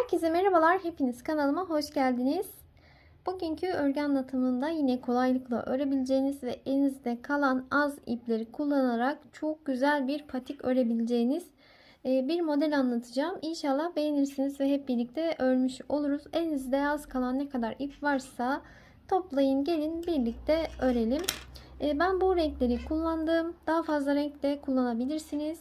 Herkese merhabalar. Hepiniz kanalıma hoş geldiniz. Bugünkü örgü anlatımında yine kolaylıkla örebileceğiniz ve elinizde kalan az ipleri kullanarak çok güzel bir patik örebileceğiniz e, bir model anlatacağım. İnşallah beğenirsiniz ve hep birlikte örmüş oluruz. Elinizde az kalan ne kadar ip varsa toplayın gelin birlikte örelim. E, Ben bu renkleri kullandım. Daha fazla renk de kullanabilirsiniz.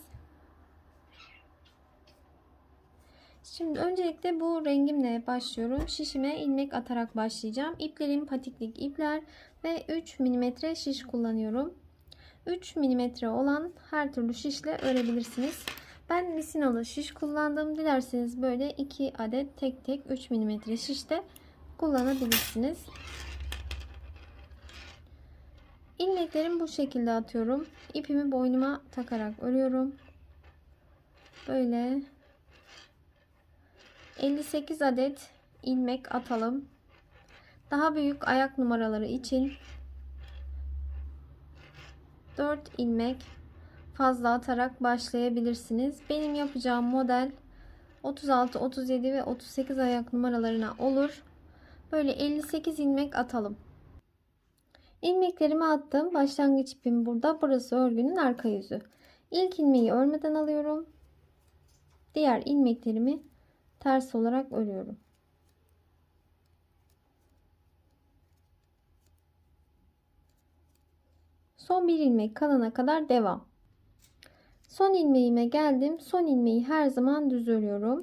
Şimdi öncelikle bu rengimle başlıyorum. Şişime ilmek atarak başlayacağım. İplerim patiklik ipler ve 3 mm şiş kullanıyorum. 3 mm olan her türlü şişle örebilirsiniz. Ben misinalı şiş kullandım. Dilerseniz böyle 2 adet tek tek 3 mm şiş de kullanabilirsiniz. İlmeklerimi bu şekilde atıyorum. İpimi boynuma takarak örüyorum. Böyle 58 adet ilmek atalım. Daha büyük ayak numaraları için 4 ilmek fazla atarak başlayabilirsiniz. Benim yapacağım model 36, 37 ve 38 ayak numaralarına olur. Böyle 58 ilmek atalım. İlmeklerimi attım. Başlangıç ipim burada. Burası örgünün arka yüzü. İlk ilmeği örmeden alıyorum. Diğer ilmeklerimi ters olarak örüyorum. Son bir ilmek kalana kadar devam. Son ilmeğime geldim. Son ilmeği her zaman düz örüyorum.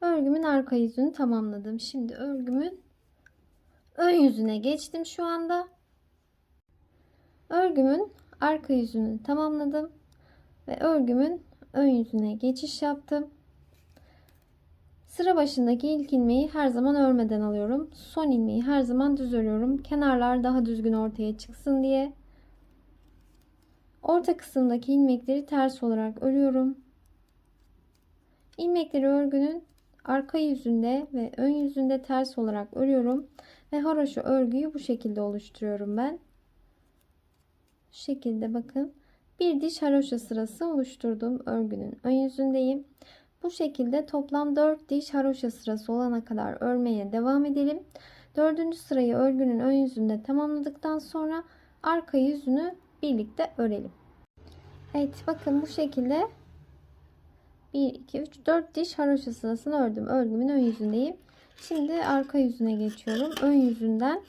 Örgümün arka yüzünü tamamladım. Şimdi örgümün ön yüzüne geçtim şu anda. Örgümün arka yüzünü tamamladım ve örgümün ön yüzüne geçiş yaptım. Sıra başındaki ilk ilmeği her zaman örmeden alıyorum. Son ilmeği her zaman düz örüyorum. Kenarlar daha düzgün ortaya çıksın diye. Orta kısımdaki ilmekleri ters olarak örüyorum. İlmekleri örgünün arka yüzünde ve ön yüzünde ters olarak örüyorum. Ve haroşa örgüyü bu şekilde oluşturuyorum ben. Şu şekilde bakın bir diş haroşa sırası oluşturdum örgünün ön yüzündeyim. Bu şekilde toplam 4 diş haroşa sırası olana kadar örmeye devam edelim. Dördüncü sırayı örgünün ön yüzünde tamamladıktan sonra arka yüzünü birlikte örelim. Evet bakın bu şekilde 1 2 3 4 diş haroşa sırasını ördüm. Örgümün ön yüzündeyim. Şimdi arka yüzüne geçiyorum. Ön yüzünden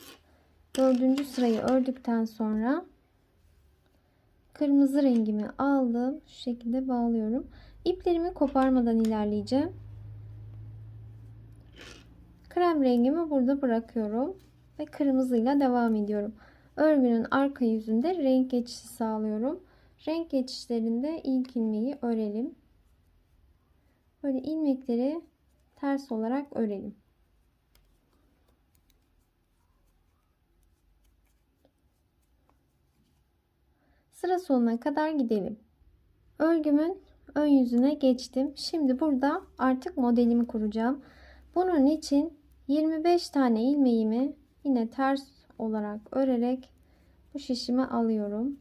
dördüncü sırayı ördükten sonra kırmızı rengimi aldım. Şu şekilde bağlıyorum. İplerimi koparmadan ilerleyeceğim. Krem rengimi burada bırakıyorum. Ve kırmızıyla devam ediyorum. Örgünün arka yüzünde renk geçişi sağlıyorum. Renk geçişlerinde ilk ilmeği örelim. Böyle ilmekleri ters olarak örelim. Sıra sonuna kadar gidelim. Örgümün ön yüzüne geçtim. Şimdi burada artık modelimi kuracağım. Bunun için 25 tane ilmeğimi yine ters olarak örerek bu şişime alıyorum.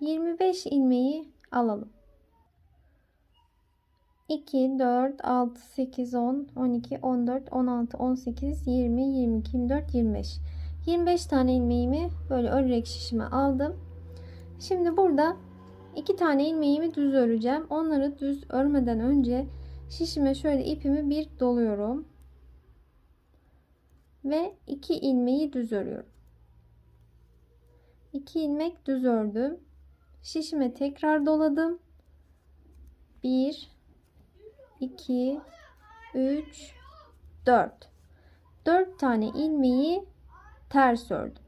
25 ilmeği alalım. 2, 4, 6, 8, 10, 12, 14, 16, 18, 20, 22, 24, 25. 25 tane ilmeğimi böyle örerek şişime aldım. Şimdi burada iki tane ilmeğimi düz öreceğim. Onları düz örmeden önce şişime şöyle ipimi bir doluyorum. Ve iki ilmeği düz örüyorum. 2 ilmek düz ördüm. Şişime tekrar doladım. 1 2 3 4 4 tane ilmeği ters ördüm.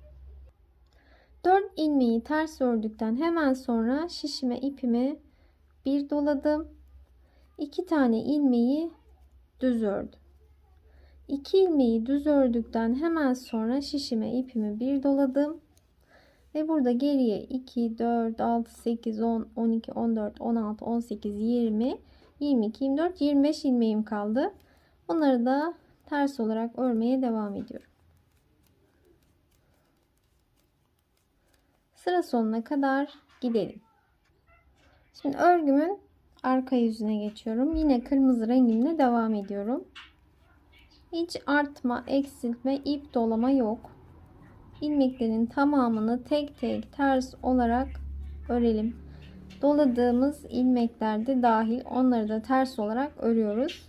4 ilmeği ters ördükten hemen sonra şişime ipimi bir doladım. 2 tane ilmeği düz ördüm. 2 ilmeği düz ördükten hemen sonra şişime ipimi bir doladım. Ve burada geriye 2, 4, 6, 8, 10, 12, 14, 16, 18, 20, 22, 24, 25 ilmeğim kaldı. Onları da ters olarak örmeye devam ediyorum. Sıra sonuna kadar gidelim. Şimdi örgümün arka yüzüne geçiyorum. Yine kırmızı rengimle devam ediyorum. Hiç artma, eksiltme, ip dolama yok. İlmeklerin tamamını tek tek ters olarak örelim. Doladığımız ilmekler de dahil onları da ters olarak örüyoruz.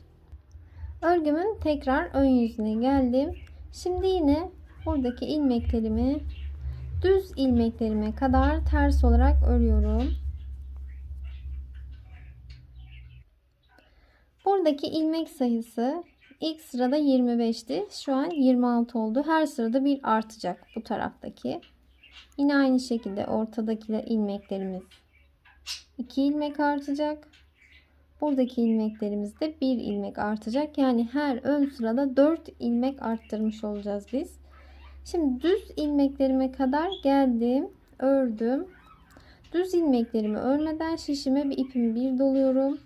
Örgümün tekrar ön yüzüne geldim. Şimdi yine buradaki ilmeklerimi düz ilmeklerime kadar ters olarak örüyorum. Buradaki ilmek sayısı ilk sırada 25'ti. Şu an 26 oldu. Her sırada bir artacak bu taraftaki. Yine aynı şekilde ortadaki ilmeklerimiz 2 ilmek artacak. Buradaki ilmeklerimiz de 1 ilmek artacak. Yani her ön sırada 4 ilmek arttırmış olacağız biz. Şimdi düz ilmeklerime kadar geldim. Ördüm. Düz ilmeklerimi örmeden şişime bir ipimi bir doluyorum.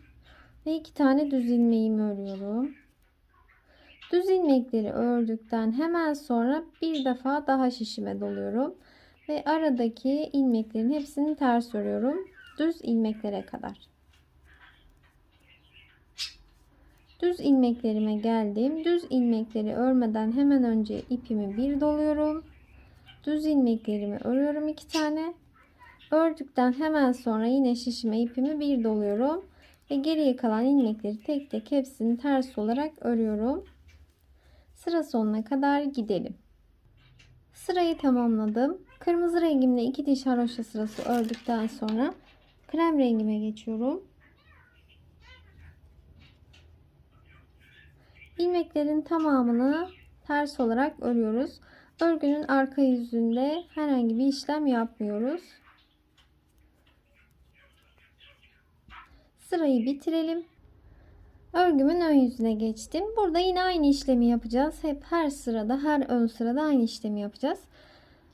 Ve iki tane düz ilmeğimi örüyorum. Düz ilmekleri ördükten hemen sonra bir defa daha şişime doluyorum. Ve aradaki ilmeklerin hepsini ters örüyorum. Düz ilmeklere kadar. Düz ilmeklerime geldim. Düz ilmekleri örmeden hemen önce ipimi bir doluyorum. Düz ilmeklerimi örüyorum iki tane. Ördükten hemen sonra yine şişime ipimi bir doluyorum. Ve geriye kalan ilmekleri tek tek hepsini ters olarak örüyorum. Sıra sonuna kadar gidelim. Sırayı tamamladım. Kırmızı rengimle iki diş haroşa sırası ördükten sonra krem rengime geçiyorum. İlmeklerin tamamını ters olarak örüyoruz. Örgünün arka yüzünde herhangi bir işlem yapmıyoruz. Sırayı bitirelim. Örgümün ön yüzüne geçtim. Burada yine aynı işlemi yapacağız. Hep her sırada, her ön sırada aynı işlemi yapacağız.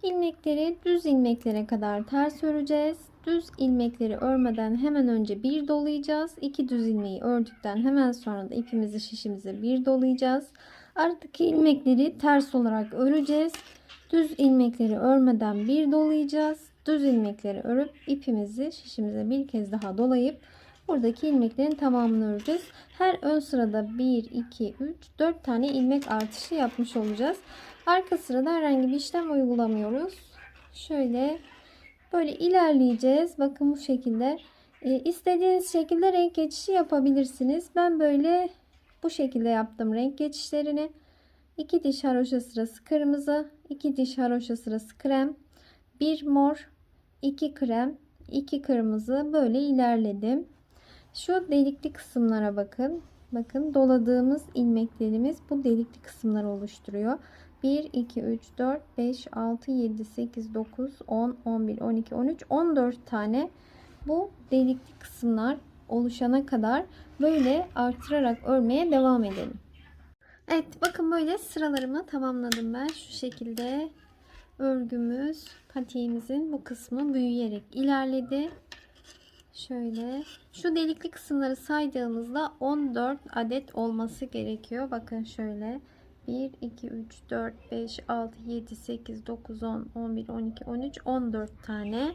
İlmekleri düz ilmeklere kadar ters öreceğiz. Düz ilmekleri örmeden hemen önce bir dolayacağız. İki düz ilmeği ördükten hemen sonra da ipimizi şişimize bir dolayacağız. Aradaki ilmekleri ters olarak öreceğiz. Düz ilmekleri örmeden bir dolayacağız. Düz ilmekleri örüp ipimizi şişimize bir kez daha dolayıp buradaki ilmeklerin tamamını öreceğiz. Her ön sırada 1, 2, 3, 4 tane ilmek artışı yapmış olacağız. Arka sırada herhangi bir işlem uygulamıyoruz. Şöyle böyle ilerleyeceğiz. Bakın bu şekilde. E, istediğiniz şekilde renk geçişi yapabilirsiniz. Ben böyle bu şekilde yaptım renk geçişlerini. 2 diş haroşa sırası kırmızı, 2 diş haroşa sırası krem, 1 mor, 2 krem, 2 kırmızı böyle ilerledim. Şu delikli kısımlara bakın. Bakın doladığımız ilmeklerimiz bu delikli kısımları oluşturuyor. 1, 2, 3, 4, 5, 6, 7, 8, 9, 10, 11, 12, 13, 14 tane bu delikli kısımlar oluşana kadar böyle artırarak örmeye devam edelim. Evet bakın böyle sıralarımı tamamladım ben. Şu şekilde örgümüz patiğimizin bu kısmı büyüyerek ilerledi. Şöyle şu delikli kısımları saydığımızda 14 adet olması gerekiyor. Bakın şöyle 1, 2, 3, 4, 5, 6, 7, 8, 9, 10, 11, 12, 13, 14 tane.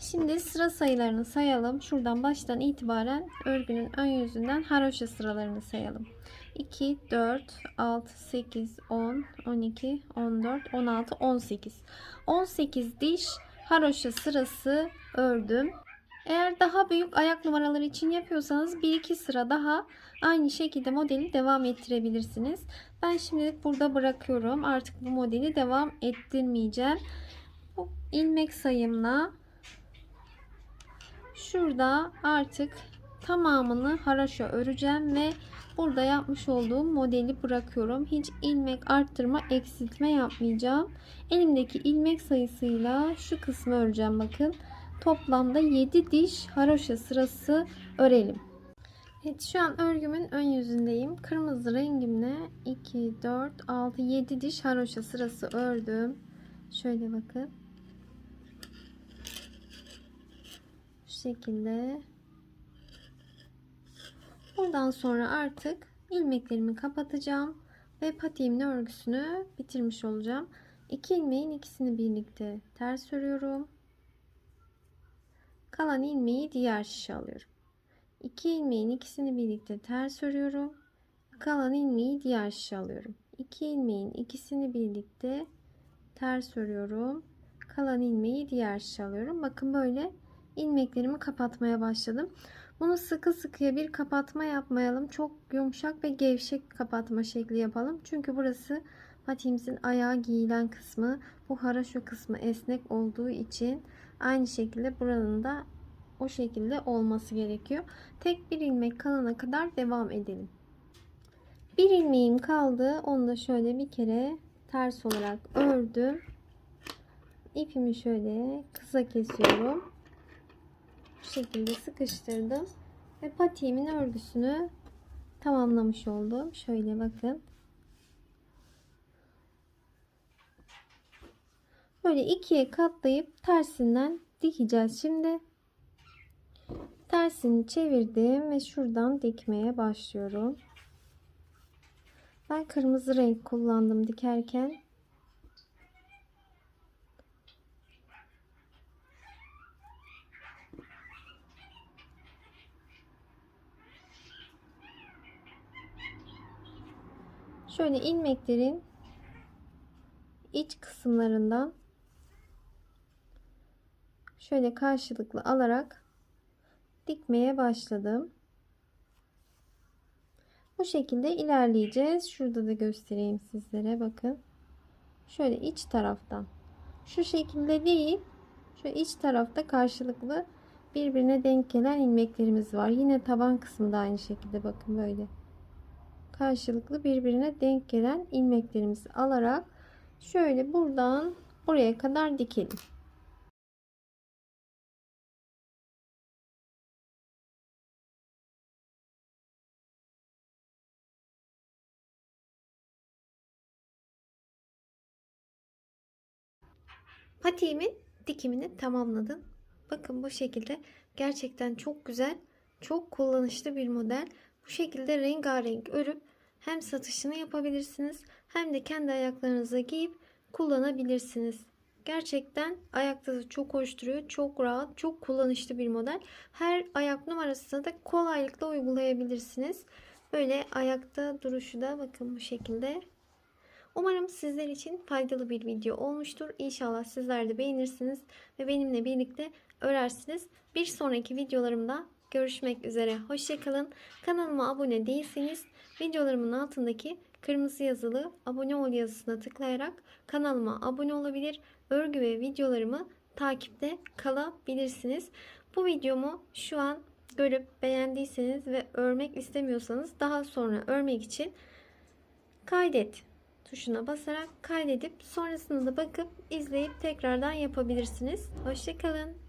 Şimdi sıra sayılarını sayalım. Şuradan baştan itibaren örgünün ön yüzünden haroşa sıralarını sayalım. 2, 4, 6, 8, 10, 12, 14, 16, 18. 18 diş haroşa sırası ördüm. Eğer daha büyük ayak numaraları için yapıyorsanız 1-2 sıra daha aynı şekilde modeli devam ettirebilirsiniz. Ben şimdilik burada bırakıyorum. Artık bu modeli devam ettirmeyeceğim. Bu ilmek sayımla şurada artık tamamını haraşo öreceğim ve burada yapmış olduğum modeli bırakıyorum. Hiç ilmek arttırma, eksiltme yapmayacağım. Elimdeki ilmek sayısıyla şu kısmı öreceğim bakın. Toplamda 7 diş haroşa sırası örelim. Evet şu an örgümün ön yüzündeyim. Kırmızı rengimle 2, 4, 6, 7 diş haroşa sırası ördüm. Şöyle bakın. Şu şekilde. Buradan sonra artık ilmeklerimi kapatacağım. Ve patiğimin örgüsünü bitirmiş olacağım. İki ilmeğin ikisini birlikte ters örüyorum. Kalan ilmeği diğer şişe alıyorum. 2 ilmeğin ikisini birlikte ters örüyorum. Kalan ilmeği diğer şişe alıyorum. 2 ilmeğin ikisini birlikte ters örüyorum. Kalan ilmeği diğer şişe alıyorum. Bakın böyle ilmeklerimi kapatmaya başladım. Bunu sıkı sıkıya bir kapatma yapmayalım. Çok yumuşak ve gevşek kapatma şekli yapalım. Çünkü burası patiğimizin ayağa giyilen kısmı. Bu haraşo kısmı esnek olduğu için aynı şekilde buranın da o şekilde olması gerekiyor. Tek bir ilmek kalana kadar devam edelim. Bir ilmeğim kaldı. Onu da şöyle bir kere ters olarak ördüm. İpimi şöyle kısa kesiyorum. Bu şekilde sıkıştırdım. Ve patiğimin örgüsünü tamamlamış oldum. Şöyle bakın. Böyle ikiye katlayıp tersinden dikeceğiz şimdi. Tersini çevirdim ve şuradan dikmeye başlıyorum. Ben kırmızı renk kullandım dikerken. Şöyle ilmeklerin iç kısımlarından şöyle karşılıklı alarak dikmeye başladım. Bu şekilde ilerleyeceğiz. Şurada da göstereyim sizlere bakın. Şöyle iç taraftan. Şu şekilde değil. Şu iç tarafta karşılıklı birbirine denk gelen ilmeklerimiz var. Yine taban kısmında aynı şekilde bakın böyle. Karşılıklı birbirine denk gelen ilmeklerimizi alarak şöyle buradan buraya kadar dikelim. Patiğimin dikimini tamamladım. Bakın bu şekilde gerçekten çok güzel, çok kullanışlı bir model. Bu şekilde rengarenk örüp hem satışını yapabilirsiniz hem de kendi ayaklarınıza giyip kullanabilirsiniz. Gerçekten ayakta çok hoş duruyor. Çok rahat, çok kullanışlı bir model. Her ayak numarasını da kolaylıkla uygulayabilirsiniz. Böyle ayakta duruşu da bakın bu şekilde Umarım sizler için faydalı bir video olmuştur. İnşallah sizler de beğenirsiniz ve benimle birlikte örersiniz. Bir sonraki videolarımda görüşmek üzere. Hoşçakalın. Kanalıma abone değilseniz videolarımın altındaki kırmızı yazılı abone ol yazısına tıklayarak kanalıma abone olabilir. Örgü ve videolarımı takipte kalabilirsiniz. Bu videomu şu an görüp beğendiyseniz ve örmek istemiyorsanız daha sonra örmek için kaydet tuşuna basarak kaydedip sonrasında da bakıp izleyip tekrardan yapabilirsiniz. Hoşçakalın.